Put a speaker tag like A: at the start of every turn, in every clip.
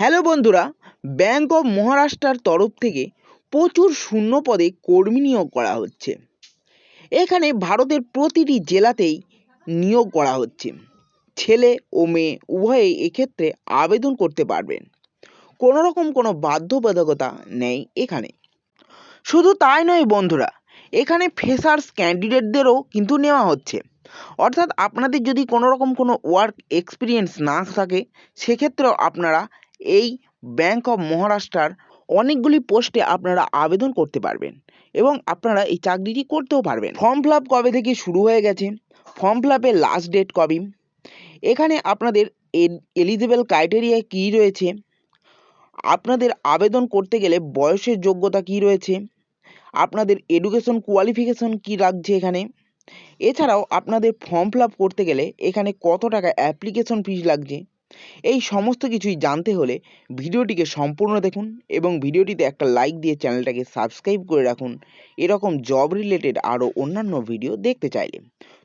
A: Hello বন্ধুরা bank of মহারাষ্ট্রার তরফ থেকে প্রচুর শূন্য পদে কর্মী নিয়োগ করা হচ্ছে। এখানে ভারতের প্রতিটি জেলাতেই নিয়োগ করা হচ্ছে। ছেলে ও মেয়ে উভয়েই এক্ষেত্রে আবেদন করতে পারবেন। কোনো রকম কোনো বাধ্যবাধকতা নেই এখানে। শুধু তাই নয় বন্ধুরা, এখানে ফ্রেশার্স ক্যান্ডিডেটদেরও কিন্তু নেওয়া হচ্ছে। অর্থাৎ আপনাদের যদি কোনো রকম কোনো ওয়ার্ক এক্সপিরিয়েন্স না থাকে, সেক্ষেত্রেও আপনারা এই ব্যাঙ্ক অফ মহারাষ্ট্রার অনেকগুলি পোস্টে আপনারা আবেদন করতে পারবেন এবং আপনারা এই চাকরিটি করতেও পারবেন। ফর্ম ফিল কবে থেকে শুরু হয়ে গেছে? ফর্ম ফিল লাস্ট ডেট কবে? এখানে আপনাদের এলিজিবল ক্রাইটেরিয়া কী রয়েছে? আপনাদের আবেদন করতে গেলে বয়সের যোগ্যতা কী রয়েছে? আপনাদের এডুকেশন কোয়ালিফিকেশন কী লাগছে এখানে? এছাড়াও আপনাদের ফর্ম ফিল করতে গেলে এখানে কত টাকা অ্যাপ্লিকেশন ফিস লাগছে? এই সমস্ত কিছুই জানতে হলে ভিডিওটিকে সম্পূর্ণ দেখুন এবং ভিডিওটিতে একটা লাইক দিয়ে চ্যানেলটাকে সাবস্ক্রাইব করে রাখুন। এরকম জব রিলেটেড আরও অন্যান্য ভিডিও দেখতে চাইলে।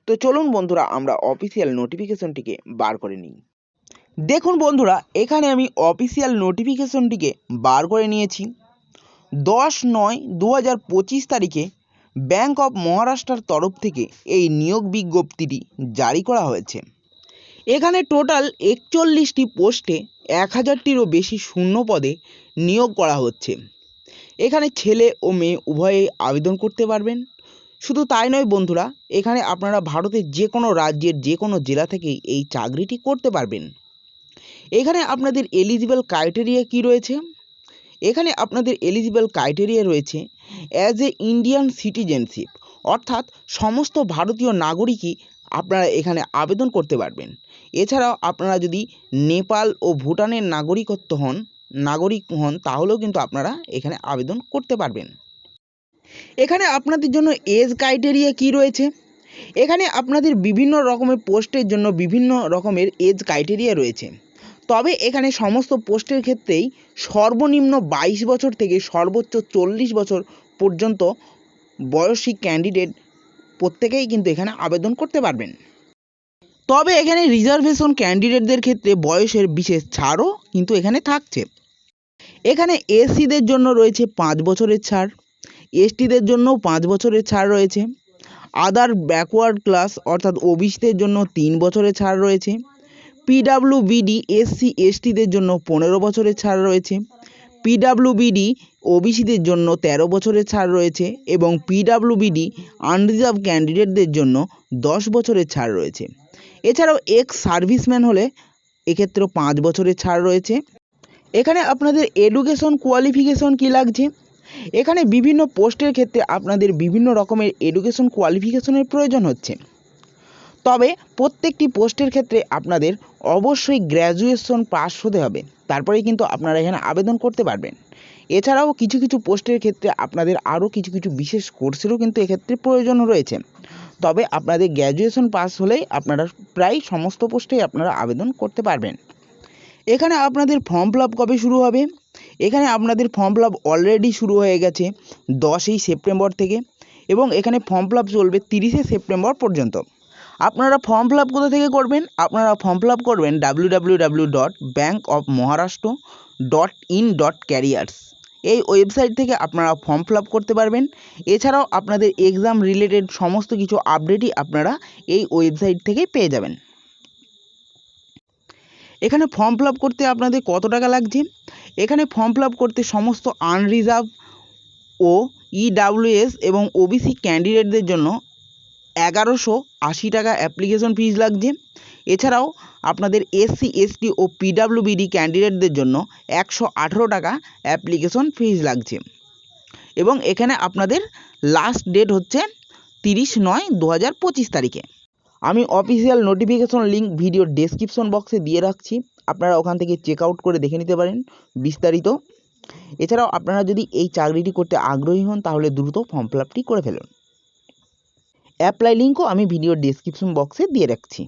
A: তো চলুন বন্ধুরা, আমরা অফিসিয়াল নোটিফিকেশনটিকে বার করে নিই। দেখুন বন্ধুরা, এখানে আমি অফিসিয়াল নোটিফিকেশনটিকে বার করে নিয়েছি। দশ নয় দু হাজার পঁচিশ তারিখে ব্যাঙ্ক অফ মহারাষ্ট্রার তরফ থেকে এই নিয়োগ বিজ্ঞপ্তিটি জারি করা হয়েছে। এখানে টোটাল একচল্লিশটি পোস্টে এক হাজারটিরও বেশি শূন্য পদে নিয়োগ করা হচ্ছে। এখানে ছেলে ও মেয়ে উভয়েই আবেদন করতে পারবেন। শুধু তাই নয় বন্ধুরা, এখানে আপনারা ভারতের যে কোনো রাজ্যের যে কোনো জেলা থেকেই এই চাকরিটি করতে পারবেন। এখানে আপনাদের এলিজিবল ক্রাইটেরিয়া কি রয়েছে? এখানে আপনাদের এলিজিবল ক্রাইটেরিয়া রয়েছে অ্যাজ এ ইন্ডিয়ান সিটিজেনশিপ অর্থাৎ সমস্ত ভারতীয় নাগরিকই আপনারা এখানে আবেদন করতে পারবেন। এছাড়াও আপনারা যদি নেপাল ও ভুটানের নাগরিকত্ব হন, নাগরিক হন, তাহলেও কিন্তু আপনারা এখানে আবেদন করতে পারবেন। এখানে আপনাদের জন্য এজ ক্রাইটেরিয়া কি রয়েছে? এখানে আপনাদের বিভিন্ন রকমের পোস্টের জন্য বিভিন্ন রকমের এজ ক্রাইটেরিয়া রয়েছে। তবে এখানে সমস্ত পোস্টের ক্ষেত্রেই সর্বনিম্ন বাইশ বছর থেকে সর্বোচ্চ চল্লিশ বছর পর্যন্ত বয়সী ক্যান্ডিডেট প্রত্যেকেই কিন্তু এখানে আবেদন করতে পারবেন। তবে এখানে রিজার্ভেশন ক্যান্ডিডেটদের ক্ষেত্রে বয়সের বিশেষ ছাড়ও কিন্তু এখানে থাকছে। এখানে এসসিদের জন্য রয়েছে পাঁচ বছরের ছাড়, এসটিদের জন্যও পাঁচ বছরের ছাড় রয়েছে, আদার ব্যাকওয়ার্ড ক্লাস অর্থাৎ ওবিসিদের জন্য তিন বছরের ছাড় রয়েছে, পিডাব্লিউবিডি, এসসি, এসটিদের জন্য পনেরো বছরের ছাড় রয়েছে পিডাব্লিউবিডি ওবিসিদের জন্য তেরো বছরের ছাড় রয়েছে এবং পিডাব্লিউবিডি আনরিজার্ভ ক্যান্ডিডেটদের জন্য দশ বছরের ছাড় রয়েছে। এছাড়াও এক্স সার্ভিসম্যান হলে এক্ষেত্রেও পাঁচ বছরের ছাড় রয়েছে। এখানে আপনাদের এডুকেশন কোয়ালিফিকেশন কী লাগছে? এখানে বিভিন্ন পোস্টের ক্ষেত্রে আপনাদের বিভিন্ন রকমের এডুকেশন কোয়ালিফিকেশনের প্রয়োজন হচ্ছে। তবে প্রত্যেকটি পোস্টের ক্ষেত্রে আপনাদের অবশ্যই গ্র্যাজুয়েশন পাস হতে হবে। তারপরেই কিন্তু আপনারা এখানে আবেদন করতে পারবেন। এছাড়াও কিছু কিছু পোস্টের ক্ষেত্রে আপনাদের আরও কিছু কিছু বিশেষ কোর্সেরও কিন্তু এক্ষেত্রে প্রয়োজন রয়েছে। তবে আপনাদের গ্র্যাজুয়েশন পাস হলেই আপনারা প্রায় সমস্ত পোস্টেই আপনারা আবেদন করতে পারবেন। এখানে আপনাদের ফর্ম ফিল কবে শুরু হবে? এখানে আপনাদের ফর্ম ফিল অলরেডি শুরু হয়ে গেছে দশই সেপ্টেম্বর থেকে এবং এখানে ফর্ম ফিল চলবে তিরিশে সেপ্টেম্বর পর্যন্ত। আপনারা ফর্ম ফিল আপ কোথা থেকে করবেন? আপনারা ফর্ম ফিল আপ করবেন W W W dot bank of Maharashtra dot in dot careers এই ওয়েবসাইট থেকে আপনারা ফর্ম ফিল আপ করতে পারবেন। এছাড়াও আপনাদের এক্সাম রিলেটেড সমস্ত কিছু আপডেটই আপনারা এই ওয়েবসাইট থেকে পেয়ে যাবেন। এখানে ফর্ম ফিল আপ করতে আপনাদের কত টাকা লাগছে? এখানে ফর্ম ফিল আপ করতে সমস্ত আনরিজার্ভ ও ইডাব্লিউএস এবং ওবিসি ক্যান্ডিডেটদের জন্য এগারোশো আশি টাকা অ্যাপ্লিকেশন ফিজ লাগছে। এছাড়াও আপনাদের এসসি এসটি ও পিডাব্লিউবিডি ক্যান্ডিডেটদের জন্য একশো আঠেরো টাকা অ্যাপ্লিকেশন ফিজ লাগছে। এবং এখানে আপনাদের লাস্ট ডেট হচ্ছে তিরিশ নয় দু হাজার পঁচিশ তারিখে। আমি অফিসিয়াল নোটিফিকেশন লিঙ্ক ভিডিওর ডেসক্রিপশন বক্সে দিয়ে রাখছি। আপনারা ওখান থেকে চেক আউট করে দেখে নিতে পারেন বিস্তারিত। এছাড়াও আপনারা যদি এই চাকরিটি করতে আগ্রহী হন, তাহলে দ্রুত ফর্ম ফিল আপটি করে ফেলুন। অ্যাপ্লাই লিঙ্কও আমি ভিডিও ডিসক্রিপশন বক্সে দিয়ে রাখছি।